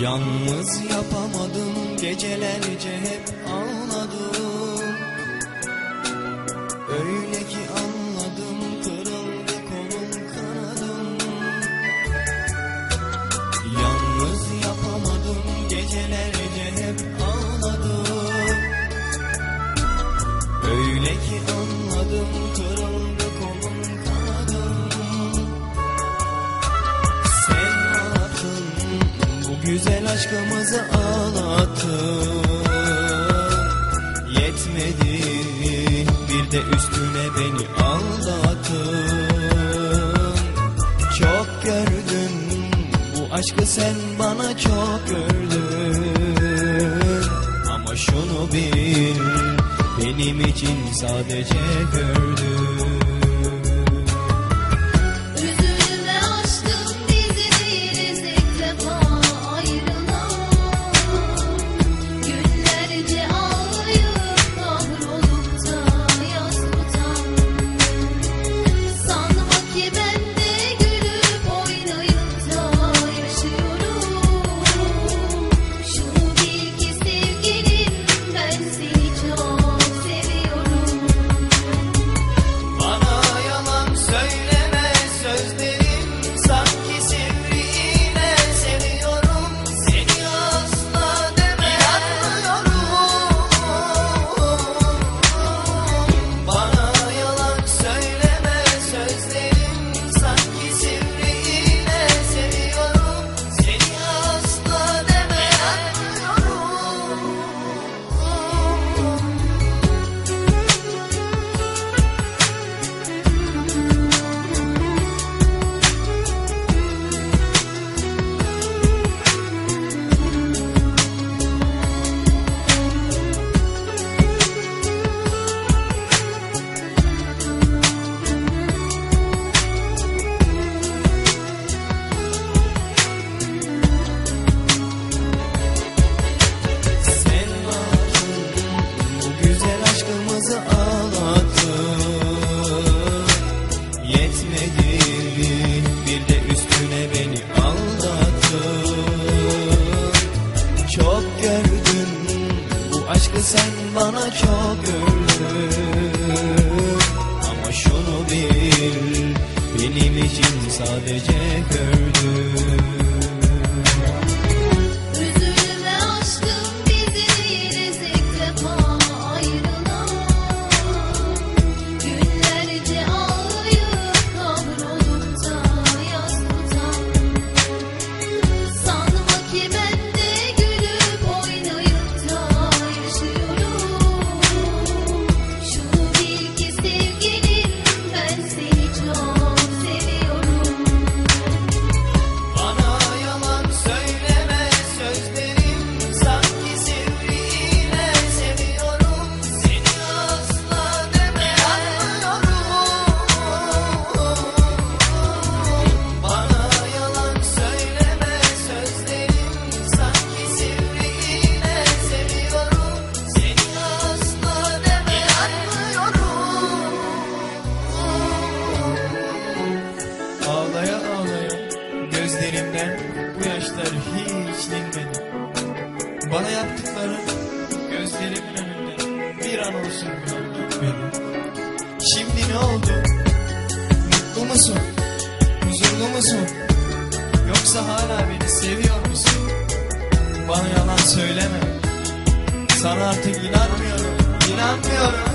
Yalnız yapamadım gecelerce hep ağladım. Öyle ki aşkımızı ağlattın. Yetmedi bir de üstüne beni aldattın. Çok gördüm bu aşkı sen bana çok gördün. Ama şunu bil benim için sadece gördün sen bana çok gördün Ama şunu bil benim için sadece gördün bu yaşlar hiç dinmedi. Bana yaptıkları gözlerimin önünde bir an olsun gitmedi. Şimdi ne oldu? Mutlu musun? Huzurlu musun? Yoksa hala beni seviyor musun? Bana yalan söyleme Sana artık inanmıyorum İnanmıyorum